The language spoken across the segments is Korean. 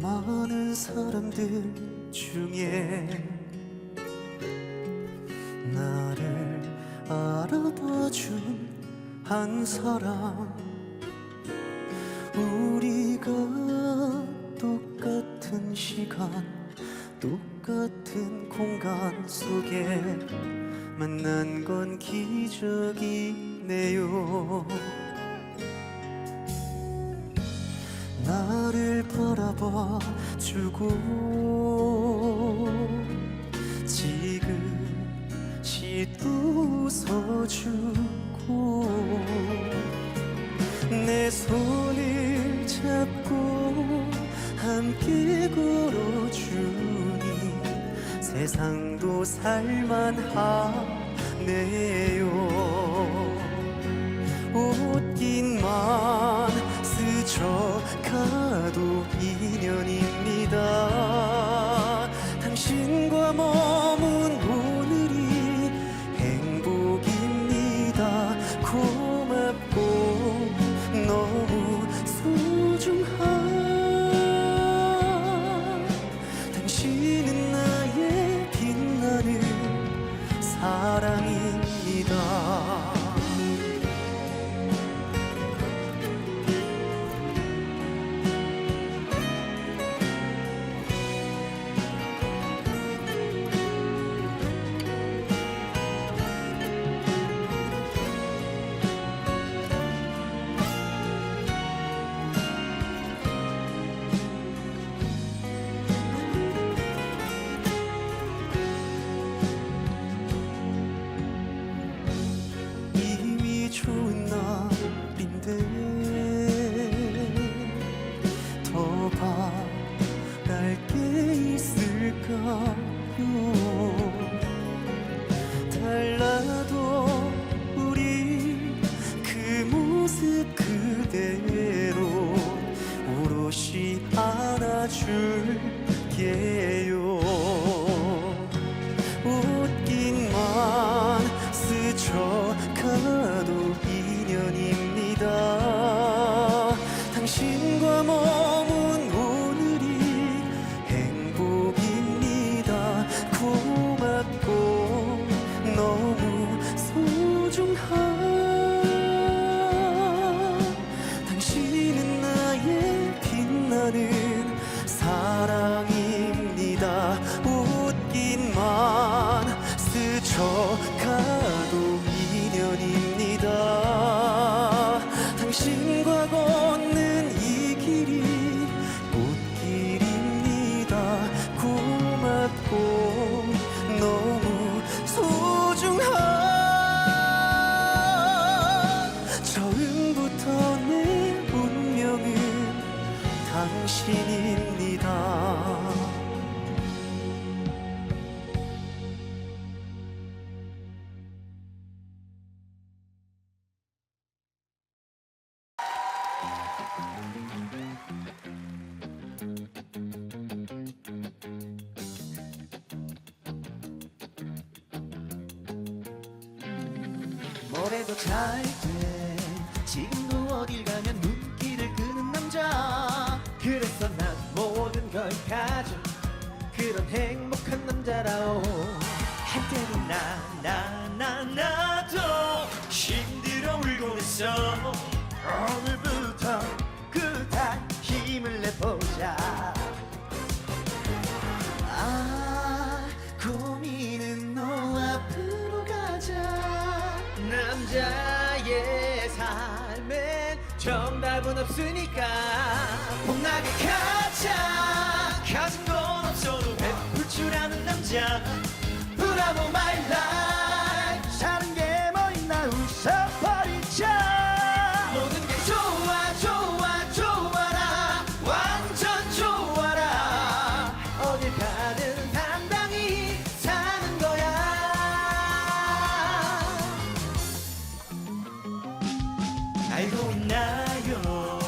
많은 사람들 중에 나를 알아봐준 한 사람 시간 똑같은 공간 속에 만난 건 기적이네요. 나를 바라봐 주고 지그시 웃어주고 내 손을 잡고 함께 걸어주니 세상도 살만하네요. 옷깃만 스쳐가도 인연입니다. 당신과 머 그대로 오롯이 안아줄게요 당신입니다. 뭐래도 잘 그런 행복한 남자라오. 한때는 나 나 나 나도 힘들어 울곤 했어. 오늘부터 그다 힘을 내보자. 아 고민은 너 앞으로 가자. 남자의 삶엔 정답은 없으니까 봄나게 가자 마이 라이프 사는 게 뭐 있나 웃어버리자. 모든 게 좋아 좋아 좋아라. 완전 좋아라. 어딜 가든 당당히 사는 거야. 알고 있나요?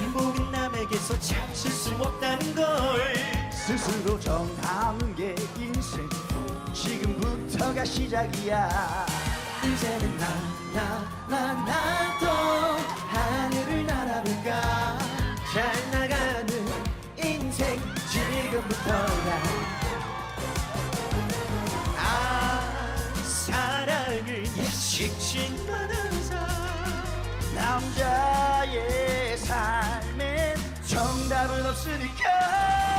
행복은 남에게서 찾을 수 없다는 정하는 게 인생 지금부터가 시작이야. 이제는 나 나 나 나도 하늘을 날아볼까? 잘 나가는 인생 지금부터야. 아 사랑을 예측진하는 삶 남자의 삶엔 정답은 없으니까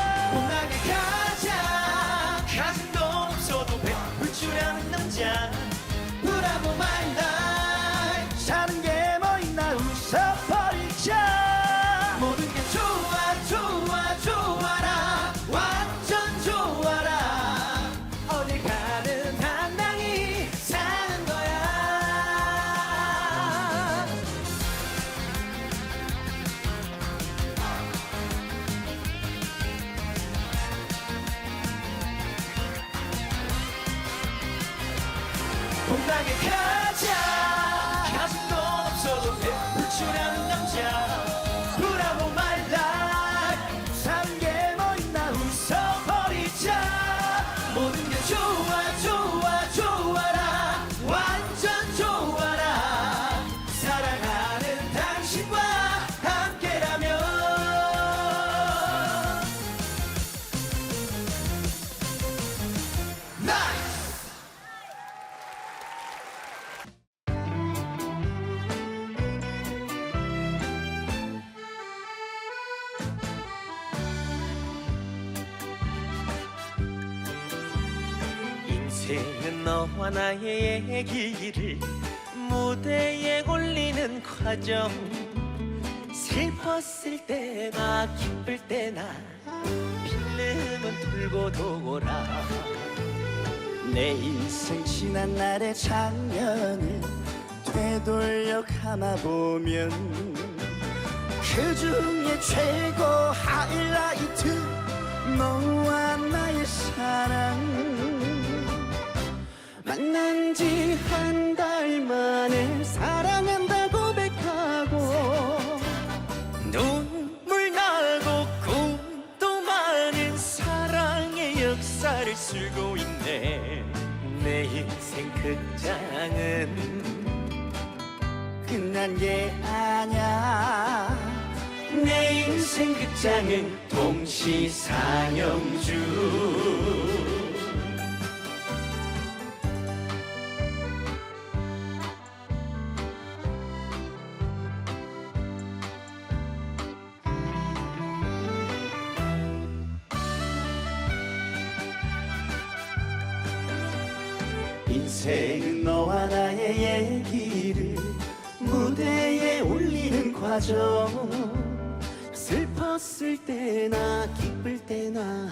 얘기를 무대에 올리는 과정. 슬펐을 때나 기쁠 때나 필름은 돌고 돌아 내 인생 지난 날의 장면을 되돌려 감아보면 그 중에 최고 하이라이트 너와 나의 사랑 만난 지 한 달 만에 사랑한다 고백하고 눈물 나고 꿈도 많은 사랑의 역사를 쓰고 있네. 내 인생 극장은 끝난 게 아냐 내 인생 극장은 동시상영주 인생은 너와 나의 얘기를 무대에 올리는 과정. 슬펐을 때나 기쁠 때나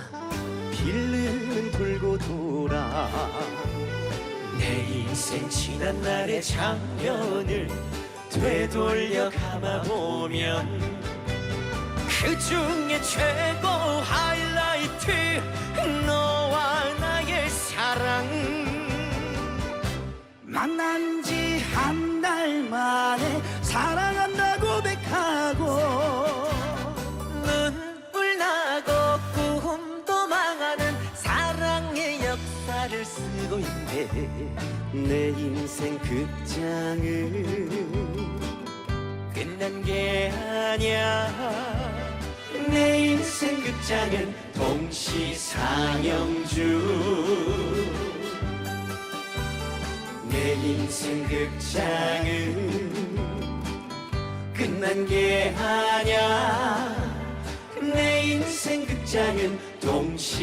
필름은 돌고 돌아 내 인생 지난 날의 장면을 되돌려 감아보면 그 중에 최고 하이라이트 만난 지 한 달 만에 사랑한다 고백하고 눈물 나고 꿈도 망하는 사랑의 역사를 쓰고 있네. 내 인생 극장은 끝난 게 아니야. 내 인생 극장은 동시상영주 내 인생 극장은 끝난 게 아니야. 내 인생 극장은 동시상영주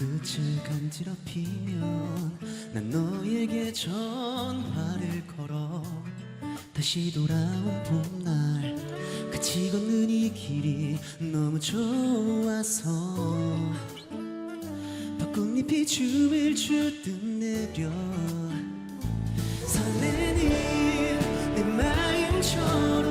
끝을 간지럽히면 난 너에게 전화를 걸어 다시 돌아온 봄날 그 같이 걷는 이 길이 너무 좋아서 벚꽃잎이 춤을 추듯 내려 설레는 내 마음처럼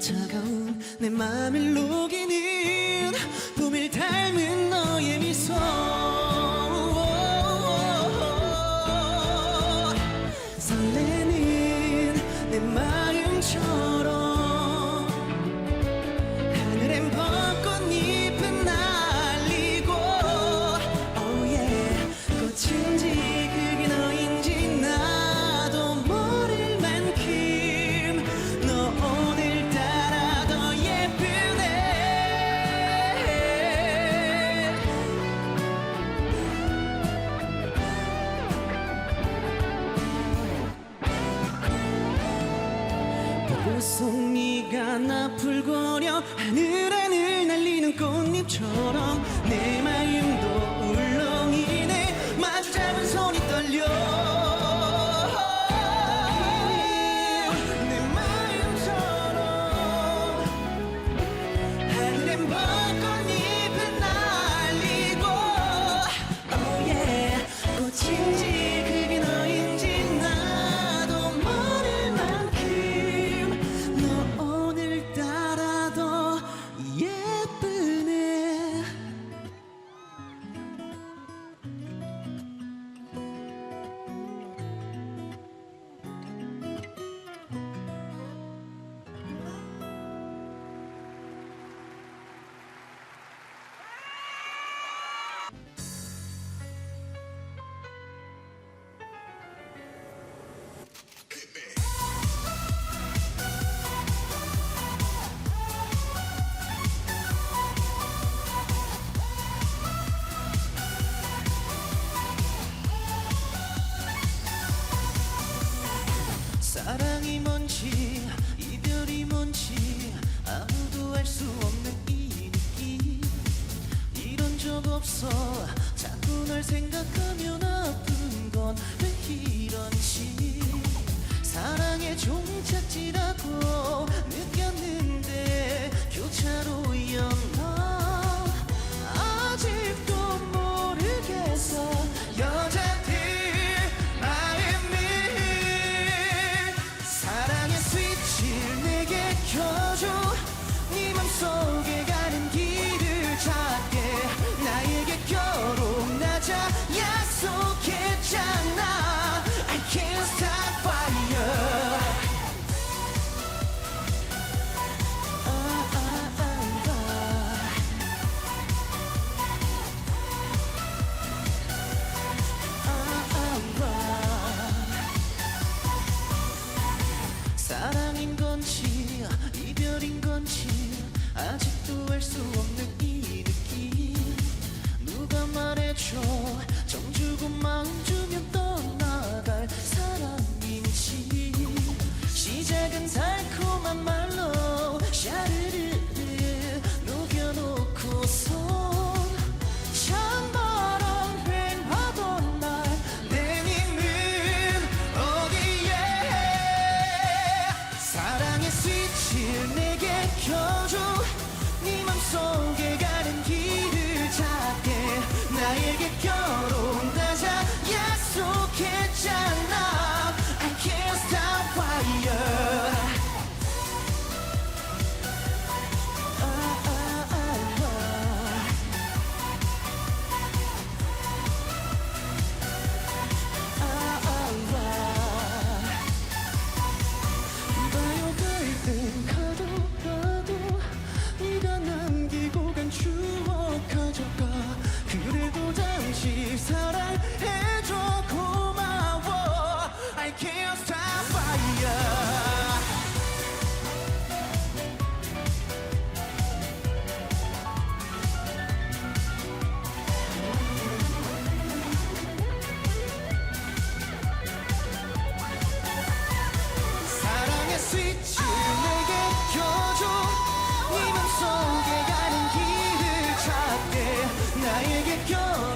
차가운 내 맘을 녹이는 봄을 닮은 너의 미소. 없어. 자꾸 날 생각하면 아픈 건 왜 이런지. 사랑의 종착지라고 느꼈는데 교차로였나 알 수 없는 이 느낌. 누가 말해줘. 정 주고 마음 주면 떠나갈 사람인지. 시작은 살 나에게 겨